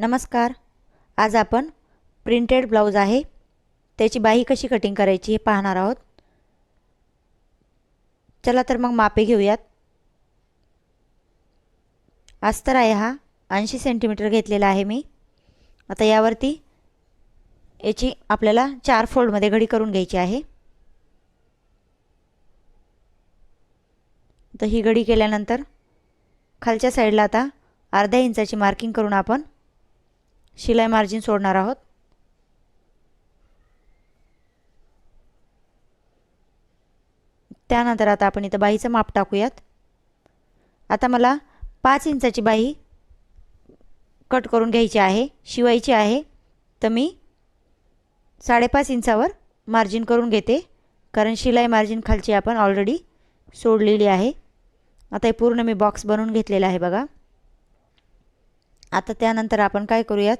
नमस्कार. आज आपण प्रिंटेड ब्लाऊज आहे. त्याची बाही कशी कटिंग करायची हे पाहणार आहोत. चला तर मग मापे घेऊयात. अस्तर आहे हा. ऐंशी सेंटीमीटर घेतलेला आहे मी. आता यावरती याची आपल्याला चार फोल्डमध्ये घडी करून घ्यायची आहे. तर ही घडी केल्यानंतर खालच्या साईडला आता अर्ध्या इंचाची मार्किंग करून आपण शिलाई मार्जिन सोडणार आहोत. त्यानंतर आता आपण इथं बाईचं माप टाकूयात. आता मला पाच इंचाची बाई कट करून घ्यायची आहे शिवायची आहे. तर मी साडेपाच इंचावर मार्जिन करून घेते कारण शिलाई मार्जिन खालची आपण ऑलरेडी सोडलेली आहे. आता हे पूर्ण मी बॉक्स बनवून घेतलेला आहे बघा. आता त्यानंतर आपण काय करूयात?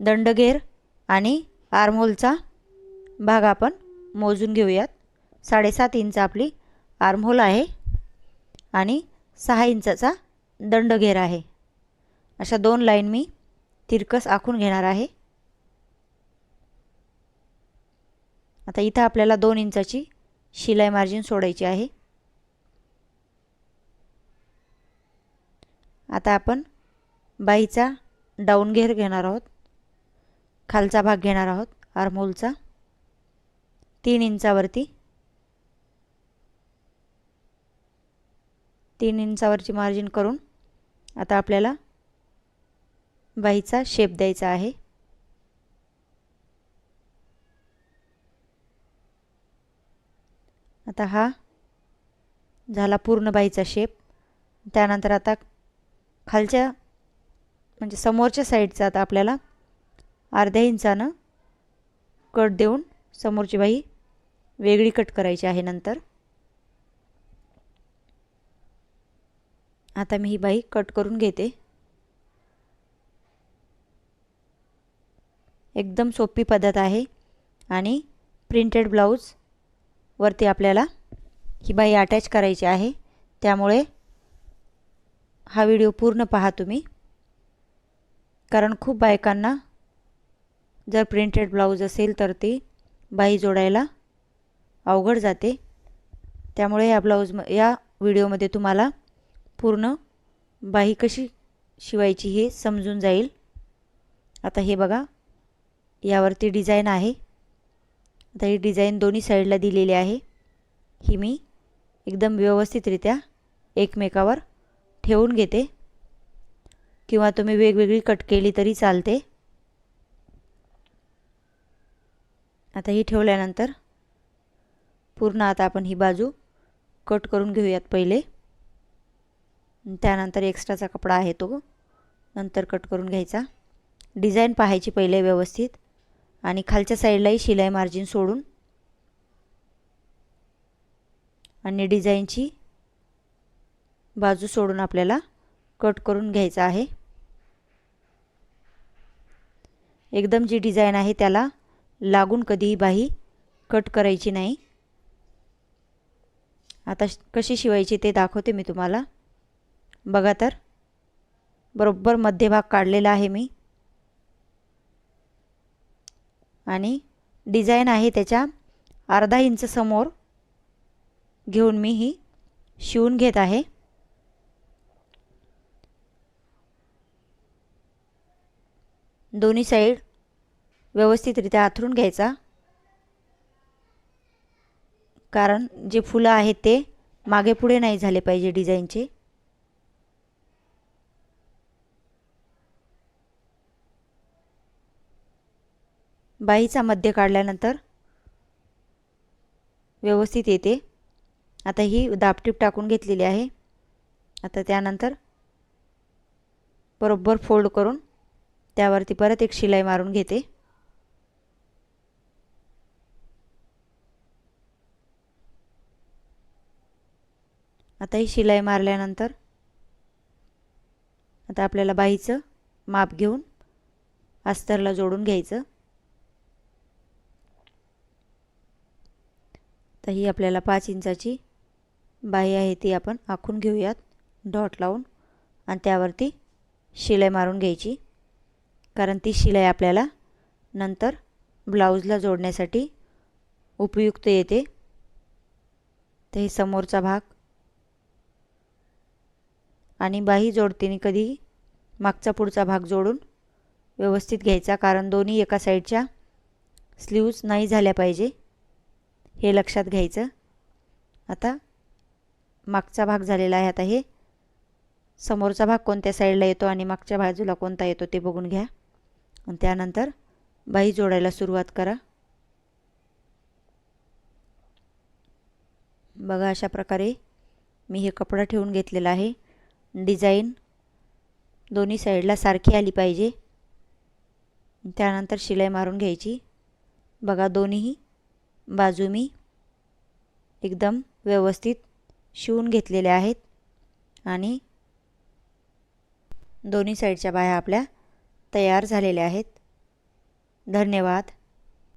दंडघेर आणि आर्महोलचा भाग आपण मोजून घेऊयात. साडेसात इंच आपली आर्महोल आहे आणि सहा इंचाचा दंडघेर आहे. अशा दोन लाईन मी तिरकस आखून घेणार आहे. आता इथं आपल्याला दोन इंचाची शिलाई मार्जिन सोडायची आहे. आता आपण बाईचा डाऊन घेर घेणार आहोत. खालचा भाग घेणार आहोत आरमोलचा. तीन इंचावरती. तीन इंचावरची मार्जिन करून आता आपल्याला बाईचा शेप द्यायचा आहे. आता हा झाला पूर्ण बाईचा शेप. त्यानंतर आता खालच्या म्हणजे समोरच्या साईडचा आता आपल्याला अर्ध्या इंचानं कट देऊन समोरची बाई वेगळी कट करायची आहे नंतर. आता मी ही बाई कट करून घेते. एकदम सोपी पद्धत आहे आणि प्रिंटेड ब्लाऊज वरती आपल्याला ही बाई अटॅच करायची आहे. त्यामुळे हा व्हिडिओ पूर्ण पहा तुम्ही. कारण खूप बायकांना जर प्रिंटेड ब्लाऊज असेल तर ती बाई जोडायला अवघड जाते. त्यामुळे या ब्लाऊज या व्हिडिओमध्ये तुम्हाला पूर्ण बाही कशी शिवायची हे समजून जाईल. आता हे बघा यावरती डिझाईन आहे. आता ही डिझाईन दोन्ही साईडला दिलेली आहे. ही मी एकदम व्यवस्थितरित्या एकमेकावर ठेवून घेते. किंवा तुम्ही वेगवेगळी कट केली तरी चालते. आता ही ठेवल्यानंतर पूर्ण आता आपण ही बाजू कट करून घेऊयात पहिले. त्यानंतर एक्स्ट्राचा कपडा आहे तो नंतर कट करून घ्यायचा. डिझाईन पाहायची पहिले व्यवस्थित. आणि खालच्या साईडलाही शिलाई मार्जिन सोडून आणि डिझाईनची बाजू सोडून आपल्याला कट करून घ्यायचा आहे. एकदम जी डिझाईन आहे त्याला लागून कधीही बाही कट करायची नाही. आता कशी शिवायची ते दाखवते मी तुम्हाला. बघा तर. बरोबर मध्यभाग काढलेला आहे मी. आणि डिझाईन आहे त्याच्या अर्धा इंच समोर घेऊन मी ही शिवून घेत आहे. दोन्ही साईड व्यवस्थितरित्या आथरून घ्यायचा. कारण जे फुलं आहेत ते मागे पुढे नाही झाले पाहिजे डिझाईनचे. बाईचा मध्य काढल्यानंतर व्यवस्थित येते. आता ही दापटीप टाकून घेतलेली आहे. आता त्यानंतर बरोबर फोल्ड करून त्यावरती परत एक शिलाई मारून घेते. आता ही शिलाई मारल्यानंतर आता आपल्याला बाईचं माप घेऊन अस्तरला जोडून घ्यायचं. तर ही आपल्याला पाच इंचाची बाई आहे ती आपण आखून घेऊयात. डॉट लावून आणि त्यावरती शिलाई मारून घ्यायची. कारण ती शिलाई आपल्याला नंतर ब्लाऊजला जोडण्यासाठी उपयुक्त येते. तर हे समोरचा भाग. आणि बाही जोडतेने कधी मागचा पुढचा भाग जोडून व्यवस्थित घ्यायचा कारण दोन्ही एका साईडच्या स्लीव्ज नाही झाल्या पाहिजे. हे लक्षात घ्यायचं. आता मागचा भाग झालेला आहे. आता हे समोरचा भाग कोणत्या साईडला येतो आणि मागच्या बाजूला कोणता येतो ते बघून घ्या. आणि त्यानंतर बाही जोडायला सुरुवात करा. बघा अशा प्रकारे मी हे कपडा ठेवून घेतलेला आहे. डिझाईन दोन्ही साईडला सारखी आली पाहिजे. त्यानंतर शिलाई मारून घ्यायची. बघा दोन्ही बाजू मी एकदम व्यवस्थित शिवून घेतलेल्या आहेत. आणि दोन्ही साईडच्या बाया आपल्या तयार झालेले आहेत. धन्यवाद.